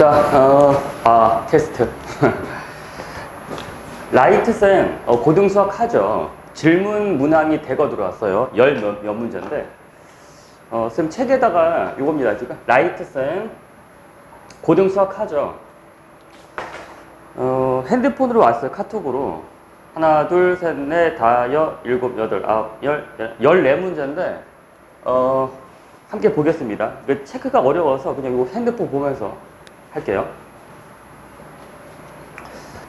자, 어, 아, 테스트. 라이트쌤, 어, 고등 수학 하죠. 질문 문항이 대거 들어왔어요. 열 몇, 몇 문제인데. 어, 쌤 책에다가 이겁니다, 지금. 라이트쌤, 고등 수학 하죠. 어, 핸드폰으로 왔어요, 카톡으로. 하나, 둘, 셋, 넷, 다섯, 일곱, 여덟, 아홉, 열, 열, 열네 문제인데, 어, 함께 보겠습니다. 그 체크가 어려워서 그냥 이거 핸드폰 보면서 할게요.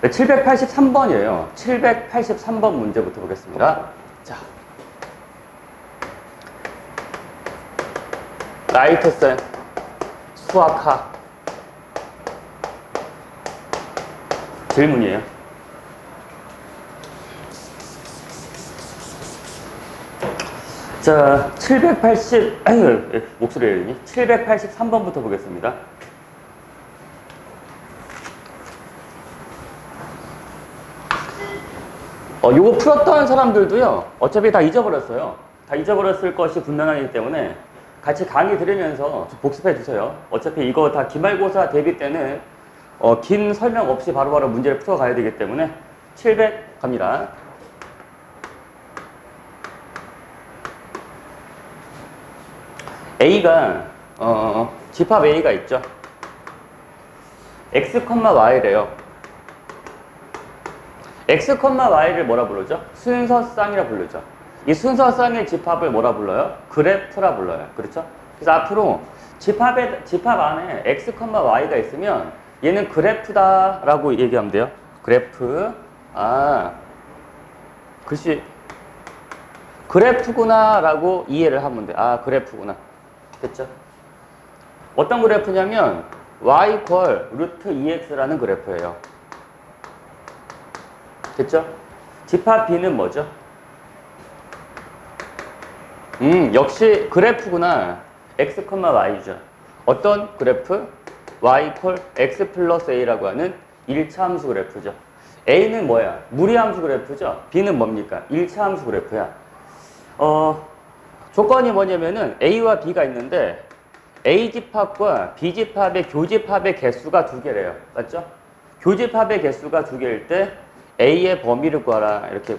네, 783번이에요. 783번 문제부터 보겠습니다. 자. 라이트쌤, 수학하. 질문이에요. 자, 780, 아유, 예, 목소리 열리니? 783번부터 보겠습니다. 어, 요거 풀었던 사람들도요, 어차피 다 잊어버렸어요. 다 잊어버렸을 것이 분명하기 때문에 같이 강의 들으면서 좀 복습해 주세요. 어차피 이거 다 기말고사 대비 때는 어, 긴 설명 없이 바로바로 문제를 풀어가야 되기 때문에 700 갑니다. A가 어, 집합 A가 있죠. x, y래요. X, y를 뭐라 부르죠? 순서쌍이라 부르죠. 이 순서쌍의 집합을 뭐라 불러요? 그래프라 불러요. 그렇죠? 그래서 앞으로 집합에, 집합 안에 x, y가 있으면 얘는 그래프다 라고 얘기하면 돼요. 그래프. 아, 글씨 그래프구나 라고 이해를 하면 돼. 아, 그래프구나. 됐죠? 어떤 그래프냐면 y 콜 루트 2x라는 그래프예요. 됐죠? 집합 b는 뭐죠? 음, 역시 그래프구나. x, y죠. 어떤 그래프? y 콜 x 플러스 a라고 하는 1차 함수 그래프죠. a는 뭐야? 무리 함수 그래프죠. b는 뭡니까? 1차 함수 그래프야. 어, 조건이 뭐냐면은 A와 B가 있는데 A 집합과 B 집합의 교집합의 개수가 두 개래요. 맞죠? 교집합의 개수가 두 개일 때 A의 범위를 구하라 이렇게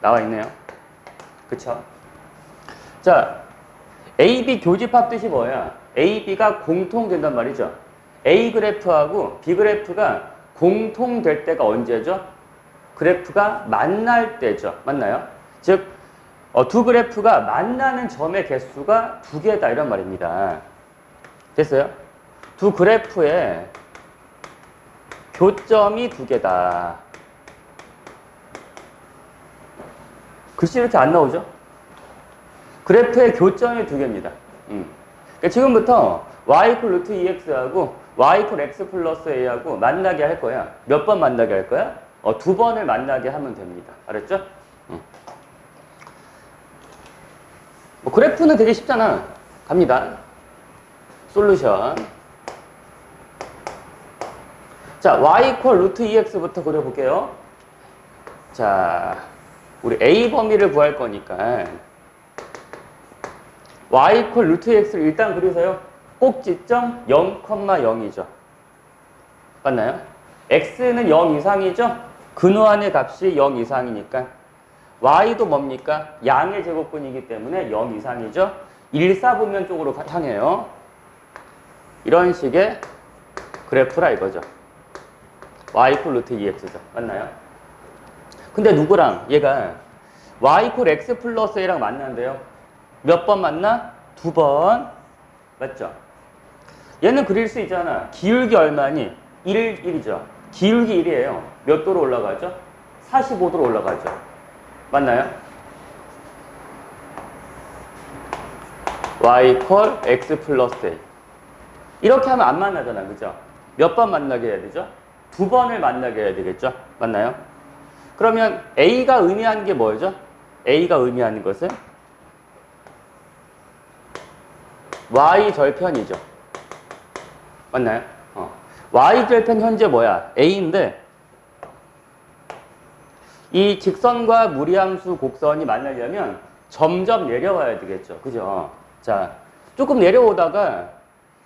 나와 있네요. 그쵸? 자, A, B 교집합 뜻이 뭐야? A, B가 공통된단 말이죠. A 그래프하고 B 그래프가 공통될 때가 언제죠? 그래프가 만날 때죠. 맞나요? 즉, 어, 두 그래프가 만나는 점의 개수가 두 개다 이런 말입니다. 됐어요? 두 그래프의 교점이 두 개다. 글씨 이렇게 안 나오죠? 그래프의 교점이 두 개입니다. 음. 그러니까 지금부터 y 콜 루트 2x하고 y 콜 x 플러스 a하고 만나게 할 거야. 몇 번 만나게 할 거야? 어, 두 번을 만나게 하면 됩니다. 알았죠? 음. 뭐 그래프는 되게 쉽잖아. 갑니다. 솔루션. 자, y 콜 루트 2x부터 그려볼게요. 자, 우리 a 범위를 구할 거니까 y 콜 루트 2x를 일단 그리세요. 꼭지점 0,0이죠. 맞나요? x는 0 이상이죠? 근호안의 값이 0 이상이니까 y도 뭡니까? 양의 제곱근이기 때문에 0 이상이죠? 1, 4분면 쪽으로 가- 향해요. 이런 식의 그래프라 이거죠. y 콜 루트 2x죠. 맞나요? 근데 누구랑 얘가 y 콜 x 플러스 a랑 만난대요. 몇 번 만나? 두 번. 맞죠? 얘는 그릴 수 있잖아. 기울기 얼마니? 1, 1이죠. 기울기 1이에요. 몇 도로 올라가죠? 45도로 올라가죠. 맞나요? y 콜 x 플러스 a. 이렇게 하면 안 만나잖아. 그죠? 몇 번 만나게 해야 되죠? 두 번을 만나게 해야 되겠죠? 맞나요? 그러면 a가 의미하는 게 뭐죠? a가 의미하는 것은 y 절편이죠. 맞나요? 어. y 절편 현재 뭐야? a인데 이 직선과 무리함수 곡선이 만나려면 점점 내려와야 되겠죠. 그죠? 자, 조금 내려오다가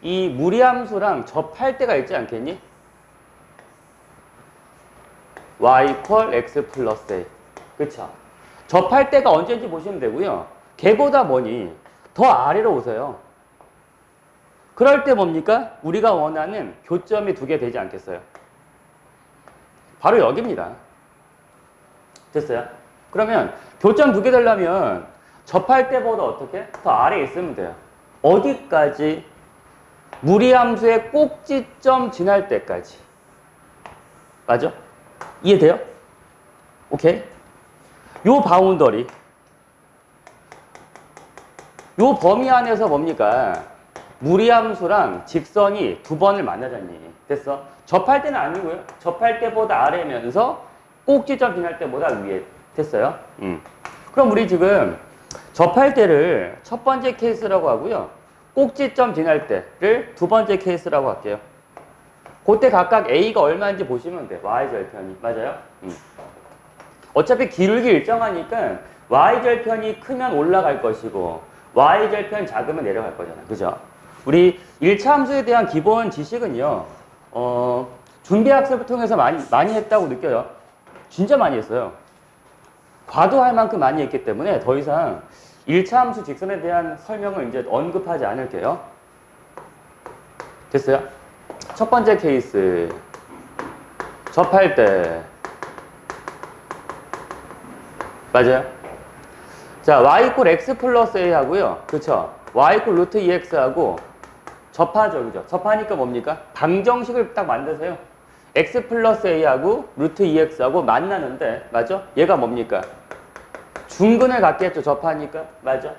이 무리함수랑 접할 때가 있지 않겠니? Y equal x 플러스 a. 그쵸? 접할 때가 언제인지 보시면 되고요. 걔보다 뭐니? 더 아래로 오세요. 그럴 때 뭡니까? 우리가 원하는 교점이 두 개 되지 않겠어요? 바로 여기입니다. 됐어요? 그러면 교점 두 개 되려면 접할 때보다 어떻게? 더 아래에 있으면 돼요. 어디까지? 무리함수의 꼭지점 지날 때까지. 맞아? 이해돼요? 오케이? 요 바운더리. 요 범위 안에서 뭡니까? 무리함수랑 직선이 두 번을 만나자니. 됐어? 접할 때는 아니고요. 접할 때보다 아래면서 꼭지점 지날 때보다 위에. 됐어요? 음. 그럼 우리 지금 접할 때를 첫 번째 케이스라고 하고요. 꼭지점 지날 때를 두 번째 케이스라고 할게요. 그때 각각 A가 얼마인지 보시면 돼. Y절편이. 맞아요? 음. 어차피 기울기 일정하니까 Y절편이 크면 올라갈 것이고 Y절편 작으면 내려갈 거잖아. 그죠? 우리 1차 함수에 대한 기본 지식은요. 어, 준비 학습을 통해서 많이, 많이 했다고 느껴요. 진짜 많이 했어요. 과도할 만큼 많이 했기 때문에 더 이상 1차 함수 직선에 대한 설명을 이제 언급하지 않을게요. 됐어요? 첫 번째 케이스. 접할 때. 맞아요? 자, y 이퀄 x 플러스 a 하고요. 그쵸? y 이퀄 루트 2x 하고 접하죠. 그죠? 접하니까 뭡니까? 방정식을 딱 만드세요. x 플러스 a하고 루트 2x하고 만나는데, 맞죠? 얘가 뭡니까? 중근을 갖겠죠. 접하니까. 맞아?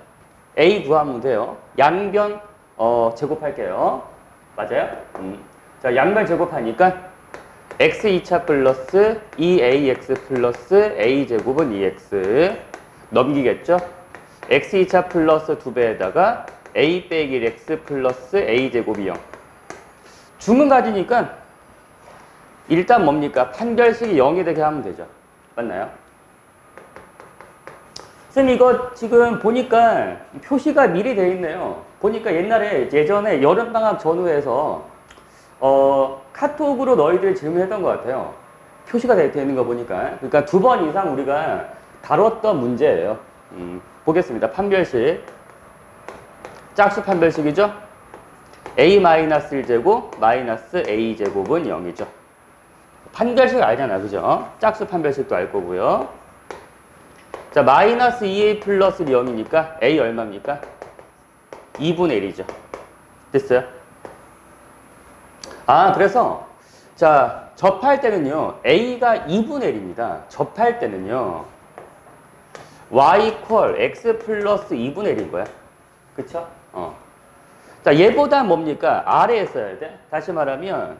a 구하면 돼요. 양변, 어, 제곱할게요. 맞아요? 음. 자, 양변 제곱하니까 x 2차 플러스 2ax 플러스 a제곱은 2x 넘기겠죠? x 2차 플러스 2배에다가 a 빼기 x 플러스 a제곱이 0 중은 가지니까 일단 뭡니까? 판별식이 0이 되게 하면 되죠. 맞나요? 선생님 이거 지금 보니까 표시가 미리 돼 있네요. 보니까 옛날에 예전에 여름방학 전후에서 어, 카톡으로 너희들 질문했던 것 같아요. 표시가 되어 있는 거 보니까. 그러니까 두 번 이상 우리가 다뤘던 문제예요. 음, 보겠습니다. 판별식. 짝수 판별식이죠? a-1제곱 마이너스 a제곱은 0이죠. 판별식 알잖아. 그죠? 짝수 판별식도 알 거고요. 자, 마이너스 2a 플러스 0이니까 a 얼마입니까? 2분의 1이죠. 됐어요? 아, 그래서 자, 접할 때는요. a가 2분의 1입니다. 접할 때는요. y 이퀄 x 플러스 2분의 1인 거야. 그쵸? 어. 자, 얘보다 뭡니까? 아래에 써야 돼. 다시 말하면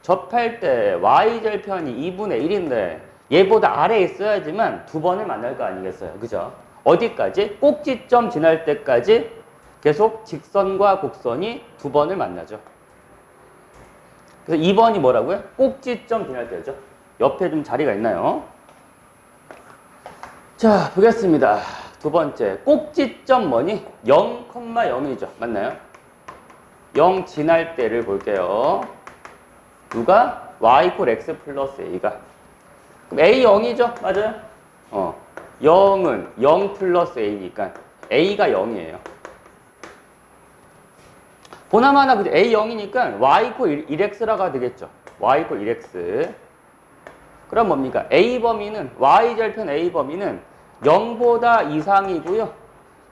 접할 때 y절편이 2분의 1인데 얘보다 아래에 있어야지만 두 번을 만날 거 아니겠어요. 그죠? 어디까지? 꼭지점 지날 때까지 계속 직선과 곡선이 두 번을 만나죠. 그래서 2번이 뭐라고요? 꼭지점 지날 때죠. 옆에 좀 자리가 있나요? 자, 보겠습니다. 두 번째. 꼭지점 뭐니? 0,0이죠. 맞나요? 0 지날 때를 볼게요. 누가? y 이퀄 x 플러스 a가. 그럼 a 0이죠? 맞아요? 어. 0은 0 플러스 a니까 a가 0이에요. 보나마나 그죠? a 0이니까 y 이퀄 1x라가 되겠죠. y 이퀄 1x. 그럼 뭡니까? a 범위는 y 절편 a 범위는 0보다 이상이고요.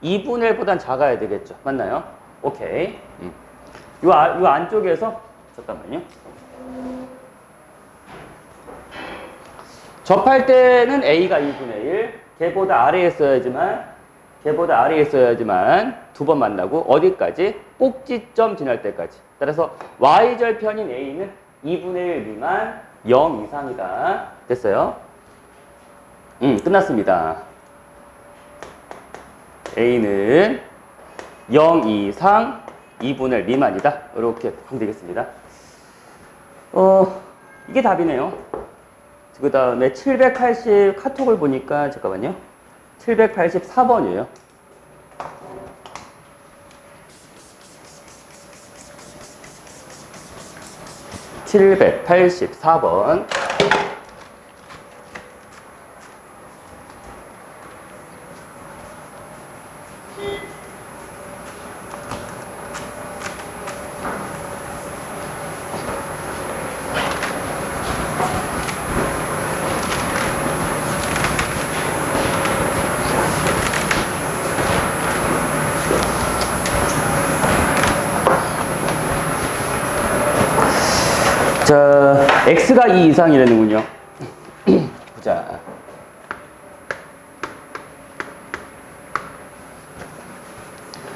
2분의 1보단 작아야 되겠죠. 맞나요? 오케이. 음. 요, 아, 요 안쪽에서 잠깐만요. 접할 때는 a가 2분의 1, 걔보다 아래에 써야지만 걔보다 아래에 써야지만 두 번 만나고 어디까지? 꼭지점 지날 때까지. 따라서 y절편인 a는 2분의 1 미만 0 이상이다. 됐어요? 음, 끝났습니다. a는 0 이상 2분의 1 미만이다. 이렇게 하면 되겠습니다. 어, 이게 답이네요. 그 다음에 780 카톡을 보니까, 잠깐만요. 784번이에요. 784번. X가 2 이상이라는군요. 보자.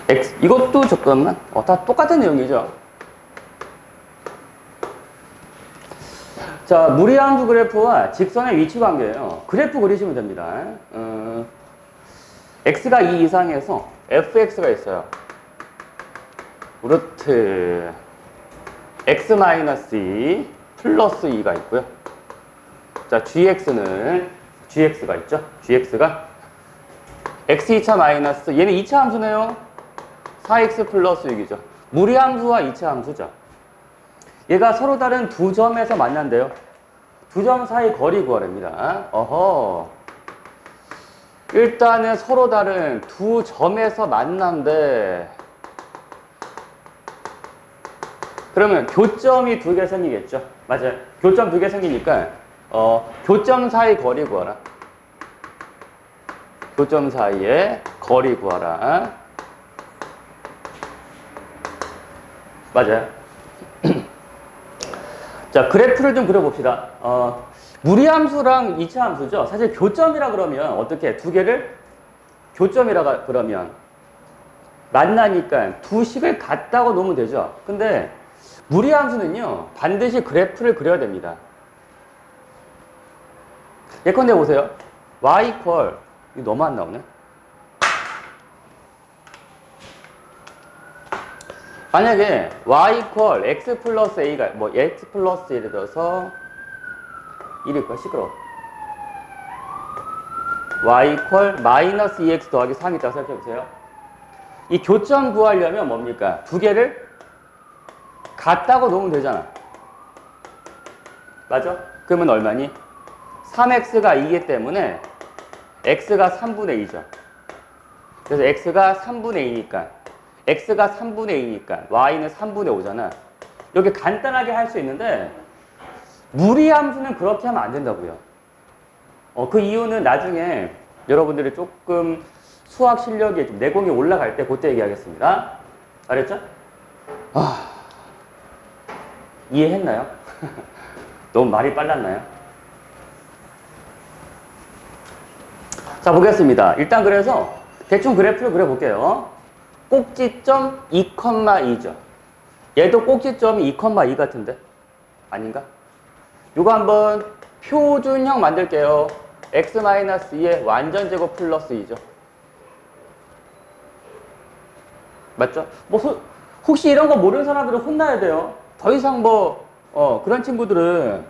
x 이것도 잠깐만. 어, 다 똑같은 내용이죠. 자, 무리함수 그래프와 직선의 위치 관계예요. 그래프 그리시면 됩니다. 어, x가 2 이상에서 fx가 있어요. 루트 x-2 플러스 2가 있고요. 자, gx는 gx가 있죠. gx가 x 2차 마이너스 얘는 2차 함수네요. 4x 플러스 6이죠. 무리함수와 2차 함수죠. 얘가 서로 다른 두 점에서 만난대요. 두 점 사이 거리 구하랍니다. 어허. 일단은 서로 다른 두 점에서 만난데 그러면 교점이 두 개 생기겠죠? 맞아요. 교점 두 개 생기니까 어, 교점 사이 거리 구하라. 교점 사이에 거리 구하라. 맞아요. 자, 그래프를 좀 그려봅시다. 어, 무리함수랑 이차 함수죠. 사실 교점이라 그러면 어떻게 두 개를 교점이라 그러면 만나니까 두 식을 같다고 놓으면 되죠. 근데 무리함수는요, 반드시 그래프를 그려야 됩니다. 예컨대 보세요. y 이퀄, 이거 너무 안 나오네. 만약에 y 이퀄 x 플러스 a가, 뭐 x 플러스 예를 들어서 1이니까 시끄러워. y 이퀄 마이너스 2x 더하기 3이 있다고 생각해 보세요. 이 교점 구하려면 뭡니까? 두 개를 같다고 놓으면 되잖아. 맞아? 그러면 얼마니? 3x가 2이기 때문에 x가 3분의 2죠. 그래서 x가 3분의 2니까 x가 3분의 2니까 y는 3분의 5잖아. 이렇게 간단하게 할 수 있는데 무리함수는 그렇게 하면 안 된다고요. 어, 그 이유는 나중에 여러분들이 조금 수학 실력이 좀 내공이 올라갈 때 그때 얘기하겠습니다. 알았죠? 아, 이해했나요? 너무 말이 빨랐나요? 자, 보겠습니다. 일단 그래서 대충 그래프를 그려볼게요. 꼭지점 2,2죠. 얘도 꼭지점이 2,2 같은데? 아닌가? 이거 한번 표준형 만들게요. x-2의 완전제곱 플러스 2죠. 맞죠? 뭐 소- 혹시 이런 거 모르는 사람들은 혼나야 돼요. 더 이상 뭐 어, 그런 친구들은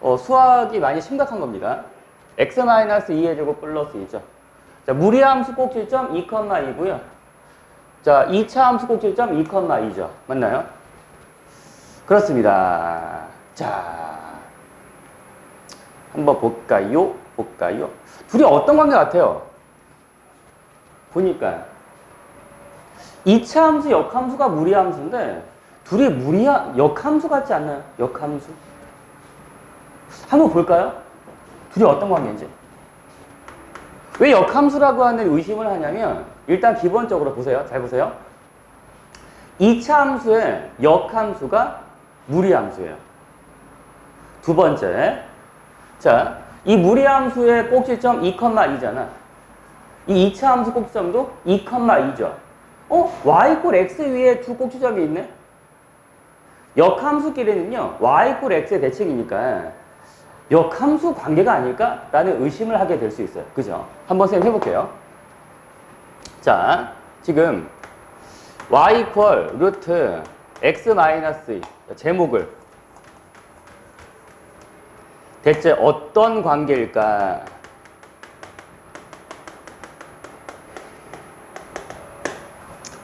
어, 수학이 많이 심각한 겁니다. x-2의 제곱 플러스 2죠. 자, 무리함수 꼭지점 2,2고요. 자, 2차 함수 꼭지점 2,2죠. 맞나요? 그렇습니다. 자, 한번 볼까요? 볼까요? 둘이 어떤 관계 같아요? 보니까 2차 함수, 역함수가 무리함수인데 둘이 무리하, 역함수 같지 않나요? 역함수. 한번 볼까요? 둘이 어떤 관계인지. 왜 역함수라고 하는 의심을 하냐면 일단 기본적으로 보세요. 잘 보세요. 2차 함수의 역함수가 무리함수예요. 두 번째. 자, 이 무리함수의 꼭지점 2,2잖아. 이 2차 함수 꼭지점도 2,2죠. 어? y 꼴 x 위에 두 꼭지점이 있네? 역함수끼리는요, y 꼴 x의 대칭이니까 역함수 관계가 아닐까라는 의심을 하게 될 수 있어요. 그죠? 한번 쌤 해볼게요. 자, 지금 y 이퀄 루트 x 마이너스 제목을 대체 어떤 관계일까?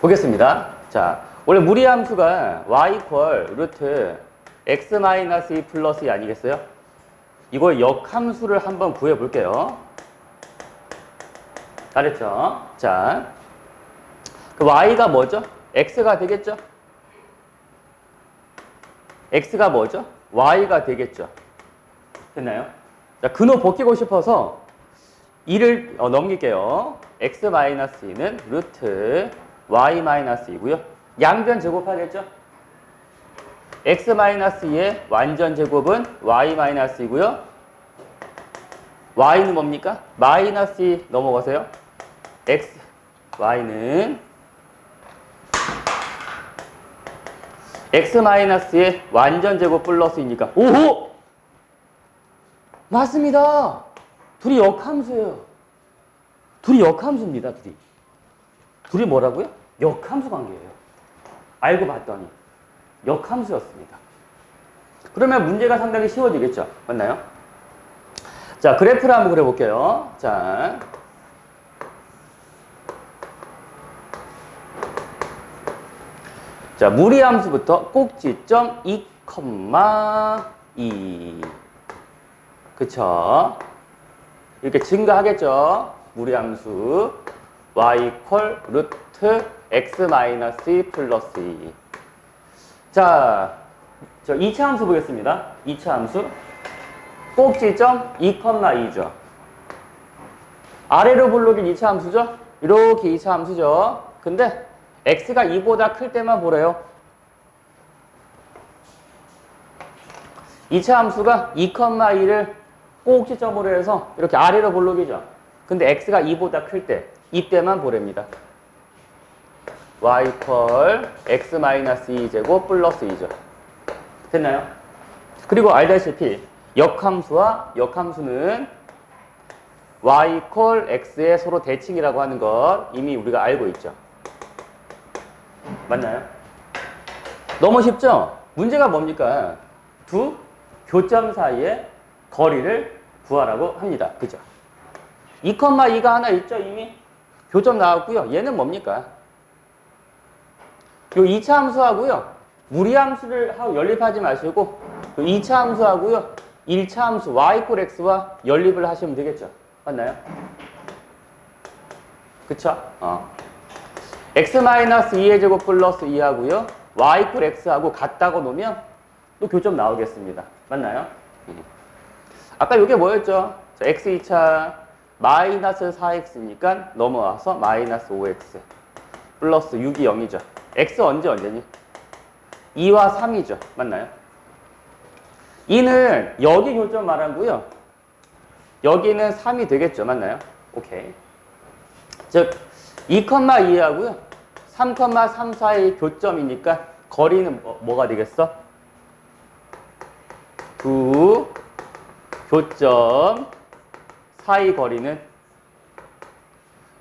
보겠습니다. 자, 원래 무리함수가 y 이퀄 루트 x-2 플러스 2 아니겠어요? 이걸 역함수를 한번 구해 볼게요. 잘했죠? 자, 그 y가 뭐죠? x가 되겠죠? x가 뭐죠? y가 되겠죠? 됐나요? 자, 근호 벗기고 싶어서 2를 어, 넘길게요. x-2는 루트 y-2고요. 양변 제곱하겠죠? x-2의 완전 제곱은 y-2고요. y는 뭡니까? 마이너스 2 넘어가세요. x, y는 x-의 완전 제곱 플러스이니까 오호! 맞습니다. 둘이 역함수예요. 둘이 역함수입니다. 둘이. 둘이 뭐라고요? 역함수 관계예요. 알고 봤더니 역함수였습니다. 그러면 문제가 상당히 쉬워지겠죠? 맞나요? 자, 그래프를 한번 그려볼게요. 자. 자, 무리함수부터 꼭지점 2,2. 그쵸? 이렇게 증가하겠죠? 무리함수. Y 콜 루트 x 마이너스 2 플러스 2. 자, 저 2차 함수 보겠습니다. 2차 함수. 꼭지점 2,2죠. 아래로 불러긴 2차 함수죠? 이렇게 2차 함수죠. 근데 x가 2보다 클 때만 보래요. 2차 함수가 2,2를 꼭지점으로 해서 이렇게 아래로 볼록이죠. 근데 x가 2보다 클 때, 이때만 보랍니다. y 펄 x 마이너스 2제곱 플러스 2죠. 됐나요? 그리고 알다시피 역함수와 역함수는 y 콜 x의 서로 대칭이라고 하는 것 이미 우리가 알고 있죠. 맞나요? 너무 쉽죠? 문제가 뭡니까? 두 교점 사이의 거리를 구하라고 합니다. 그죠? 2,2가 하나 있죠, 이미? 교점 나왔고요. 얘는 뭡니까? 요 2차 함수하고요. 무리 함수를 하고 연립하지 마시고 요 2차 함수하고요. 1차 함수 y 콜 x와 연립을 하시면 되겠죠. 맞나요? 그쵸? 어. x-2의 제곱 플러스 2하고요. y 콜 x하고 같다고 놓으면 또 교점 나오겠습니다. 맞나요? 음. 아까 이게 뭐였죠? 자, x 2차 마이너스 4x니까 넘어와서 마이너스 5x 플러스 6이 0이죠. x 언제 언제니? 2와 3이죠. 맞나요? 2는 여기 교점 말하고요. 여기는 3이 되겠죠. 맞나요? 오케이. 즉 2,2하고요. 3,3 사이 교점이니까 거리는 뭐, 가 되겠어? 두 교점 사이 거리는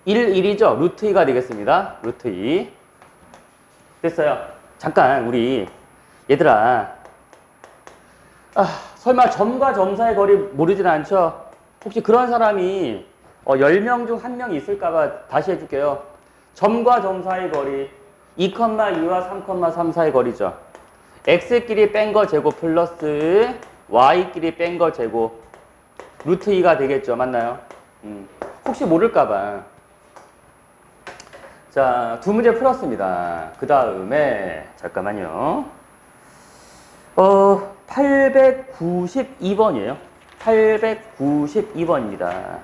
1, 1이죠. 루트 2가 되겠습니다. 루트 2. 됐어요. 잠깐 우리 얘들아 아, 설마 점과 점 사이 거리 모르진 않죠? 혹시 그런 사람이 어, 10명 중한명 있을까봐 다시 해줄게요. 점과 점 사이 거리 2,2와 3,3 사이 거리죠. x끼리 뺀 거 제곱 플러스 y끼리 뺀 거 제곱 루트 2가 되겠죠. 맞나요? 음, 혹시 모를까봐. 자, 두 문제 풀었습니다. 그 다음에, 잠깐만요. 어, 892번이에요. 892번입니다.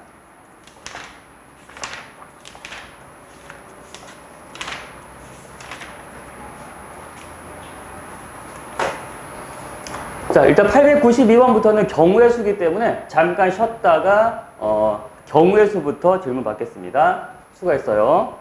자, 일단 892번부터는 경우의 수기 때문에 잠깐 쉬었다가, 어, 경우의 수부터 질문 받겠습니다. 수고했어요.